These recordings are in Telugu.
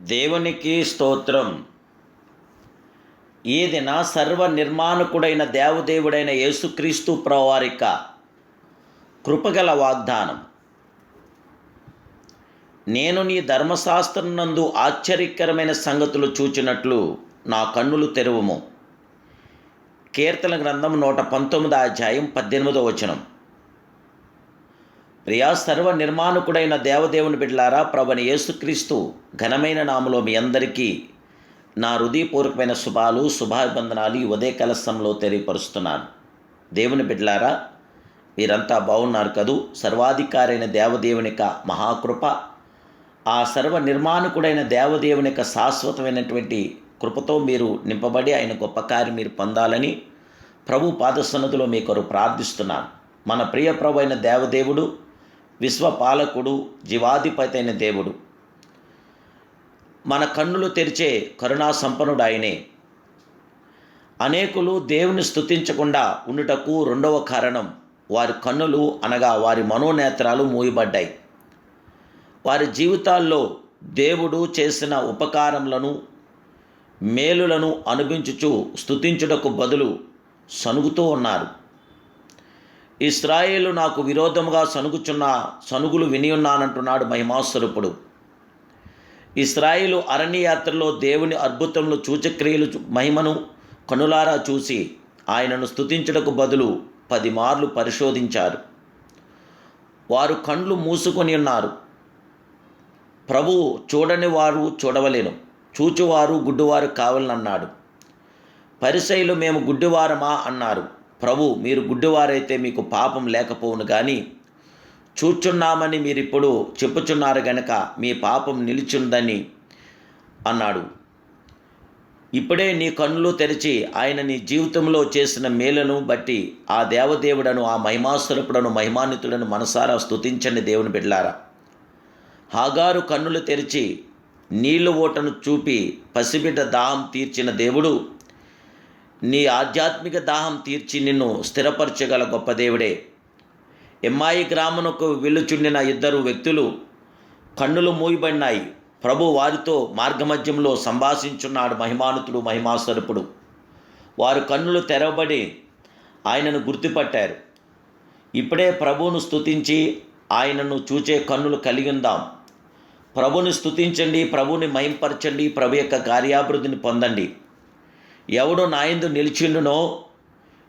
దేవునికి స్తోత్రం. ఈ దిన సర్వ నిర్మాణకుడైన దేవదేవుడైన యేసుక్రీస్తు ప్రవారిక కృపగల వాగ్దానం. నేను నీ ధర్మశాస్త్రం నందు ఆశ్చర్యకరమైన సంగతులు చూచినట్లు నా కన్నులు తెరువుము. కీర్తన గ్రంథం నూట పంతొమ్మిది అధ్యాయం పద్దెనిమిదో వచనం. ప్రియా సర్వ నిర్మాణకుడైన దేవదేవుని బిడ్డలారా ప్రభని యేసుక్రీస్తు ఘనమైన నామలో మీ అందరికీ నా హృదయపూర్వకమైన శుభాలు శుభాభిబంధనాలు ఈ ఉదయ కలశంలో తెలియపరుస్తున్నాను. దేవుని బిడ్డలారా మీరంతా బాగున్నారు కదూ? సర్వాధికారైన దేవదేవుని యొక్క మహాకృప ఆ సర్వ నిర్మాణకుడైన దేవదేవుని యొక్క శాశ్వతమైనటువంటి కృపతో మీరు నింపబడి ఆయన గొప్ప కార్యం మీరు పొందాలని ప్రభు పాదసన్నతిలో మీ కొరకు ప్రార్థిస్తున్నాను. మన ప్రియ ప్రభు అయిన దేవదేవుడు విశ్వపాలకుడు జీవాధిపతి అయిన దేవుడు. మన కన్నులు తెరిచే కరుణా సంపన్నుడు ఆయనే అనేకులు దేవుని స్థుతించకుండా ఉండుటకు రెండవ కారణం వారి కన్నులు అనగా వారి మనోనేత్రాలు మూయబడ్డాయి. వారి జీవితాల్లో దేవుడు చేసిన ఉపకారములను మేలులను అనుభవించుచు స్థుతించుటకు బదులు సనుగుతూ ఉన్నారు. ఇస్రాయేలు నాకు విరోధముగా సనుగుచున్న సనుగులు వినియున్నానంటున్నాడు మహిమాస్వరూపుడు. ఇస్రాయేలు అరణ్యయాత్రలో దేవుని అద్భుతములు సూచక్రియలు మహిమను కనులారా చూసి ఆయనను స్తుతించుటకు బదులు పది మార్లు పరిశోధించారు. వారు కండ్లు మూసుకొని ఉన్నారు. ప్రభు చూడని వారు చూడవలేను. చూచువారు గుడ్డివారు కావాలన్నాడు. పరిసైలు మేము గుడ్డివారమా? అన్నారు. ప్రభు మీరు గుడ్డివారైతే మీకు పాపం లేకపోవును కానీ చూచున్నామని మీరిప్పుడు చెప్పుచున్నారు గనక మీ పాపం నిలిచుందని అన్నాడు. ఇప్పుడే నీ కన్నులు తెరిచి ఆయన నీ జీవితంలో చేసిన మేలను బట్టి ఆ దేవదేవుడను ఆ మహిమాసురపుడను మహిమాన్వితుడను మనసారా స్తుతించండి దేవుని బిడ్లారా హాగారు కన్నులు తెరిచి నీళ్ళు ఓటను చూపి పసిబిడ్డ దాహం తీర్చిన దేవుడు నీ ఆధ్యాత్మిక దాహం తీర్చి నిన్ను స్థిరపరచగల గొప్ప దేవుడే. ఎమ్మాయి గ్రామునకు వెళ్ళుచుండిన ఇద్దరు వ్యక్తులు కన్నులు మూయబడినాయి. ప్రభు వారితో మార్గమధ్యంలో సంభాషించున్నాడు మహిమానుతుడు మహిమాస్వరూపుడు. వారు కన్నులు తెరవబడి ఆయనను గుర్తుపట్టారు. ఇప్పుడే ప్రభువును స్తుతించి ఆయనను చూచే కన్నులు కలిగి ఉందాం ప్రభుని స్తుతించండి ప్రభుని మయంపరచండి ప్రభు యొక్క కార్యాభివృద్ధిని పొందండి. ఎవడు నాయందు నిలిచిండునో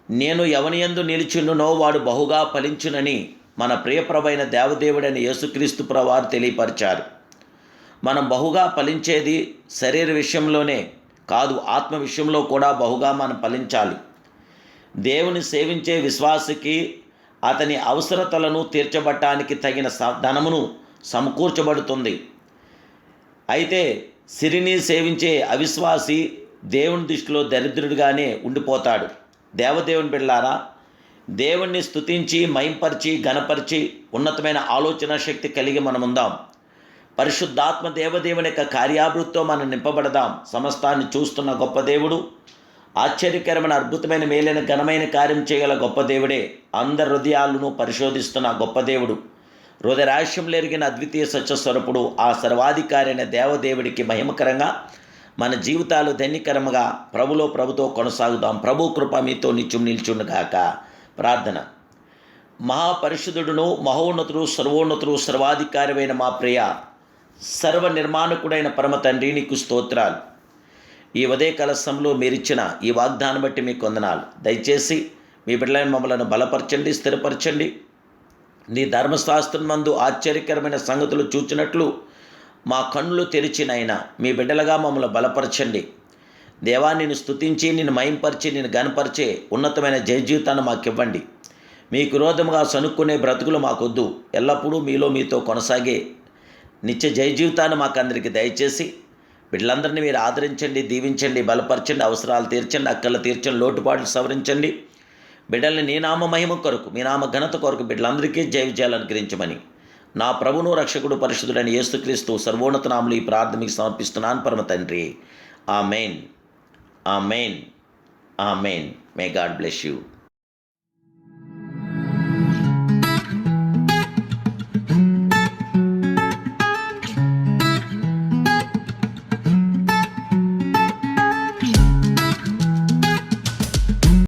నేను ఎవనియందు నిలిచిండునో వాడు బహుగా ఫలించునని మన ప్రియప్రభైన దేవదేవుడైన యేసుక్రీస్తు ప్రవారు తెలియపరిచారు. మనం బహుగా ఫలించేది శరీర విషయంలోనే కాదు ఆత్మ విషయంలో కూడా బహుగా మనం ఫలించాలి. దేవుని సేవించే విశ్వాసకి అతని అవసరతలను తీర్చబట్టానికి తగిన ధనమును సమకూర్చబడుతుంది. అయితే సిరిని సేవించే అవిశ్వాసి దేవుని దృష్టిలో దరిద్రుడిగానే ఉండిపోతాడు. దేవదేవుని బిళ్ళారా దేవుణ్ణి స్తుతించి మైంపరిచి గణపరిచి ఉన్నతమైన ఆలోచన శక్తి కలిగి మనం ఉందాం పరిశుద్ధాత్మ దేవదేవుని యొక్క కార్యాభివృద్ధితో మనం నింపబడదాం. సమస్తాన్ని చూస్తున్న గొప్ప దేవుడు ఆశ్చర్యకరమైన అద్భుతమైన మేలైన ఘనమైన కార్యం చేయగల గొప్ప దేవుడే. అందరి హృదయాలను పరిశోధిస్తున్న గొప్ప దేవుడు. హృదయరాశ్యంలో ఎరిగిన అద్వితీయ సత్యస్వరూపుడు ఆ సర్వాధికారి అయిన దేవదేవుడికి మహిమకరంగా మన జీవితాలు ధన్యకరముగా ప్రభులో ప్రభుతో కొనసాగుదాం. ప్రభు కృప మీతో నిత్యం నిల్చుండుగాక ప్రార్థన. మహాపరిశుద్ధుడును మహోన్నతుడు సర్వోన్నతుడు సర్వాధికారమైన మా ప్రియ సర్వ నిర్మాణకుడైన పరమ తండ్రి నీకు స్తోత్రాలు. ఈ ఉదయ కలశంలో మీరిచ్చిన ఈ వాగ్దానం బట్టి మీకు వందనాలు. దయచేసి మీ బిడ్డలైన మమ్మలను బలపరచండి స్థిరపరచండి. నీ ధర్మశాస్త్రం మందు ఆశ్చర్యకరమైన సంగతులు చూచినట్లు మా కన్నులు తెరిచినైనా మీ బిడ్డలుగా మమ్మల్ని బలపరచండి. దేవా నిన్ను స్తుతించి నిన్ను మయంపరిచి నిన్ను గనపరిచే ఉన్నతమైన జయ జీవితాన్ని మాకు ఇవ్వండి మీకు విరోధముగా సనుక్కునే బ్రతుకులు మాకొద్దు. ఎల్లప్పుడూ మీలో మీతో కొనసాగే నిత్య జయ జీవితాన్ని మాకు అందరికీ దయచేసి వీళ్ళందరినీ మీరు ఆదరించండి దీవించండి బలపరచండి అవసరాలు తీర్చండి అక్కలు తీర్చండి లోటుపాట్లు సవరించండి. బిడ్డల్ని నీ నామ మహిమ కొరకు మీ నామ ఘనత కొరకు బిడ్డలందరికీ జయ విజయాలు అనుగ్రహించమని. నా ప్రభును రక్షకుడు పరిశుద్ధుడైన యేసుక్రీస్తు సర్వోన్నతనాములు ఈ ప్రార్థనకి సమర్పిస్తున్నాను పరమ తండ్రి. ఆ main ah main ah main may God bless you.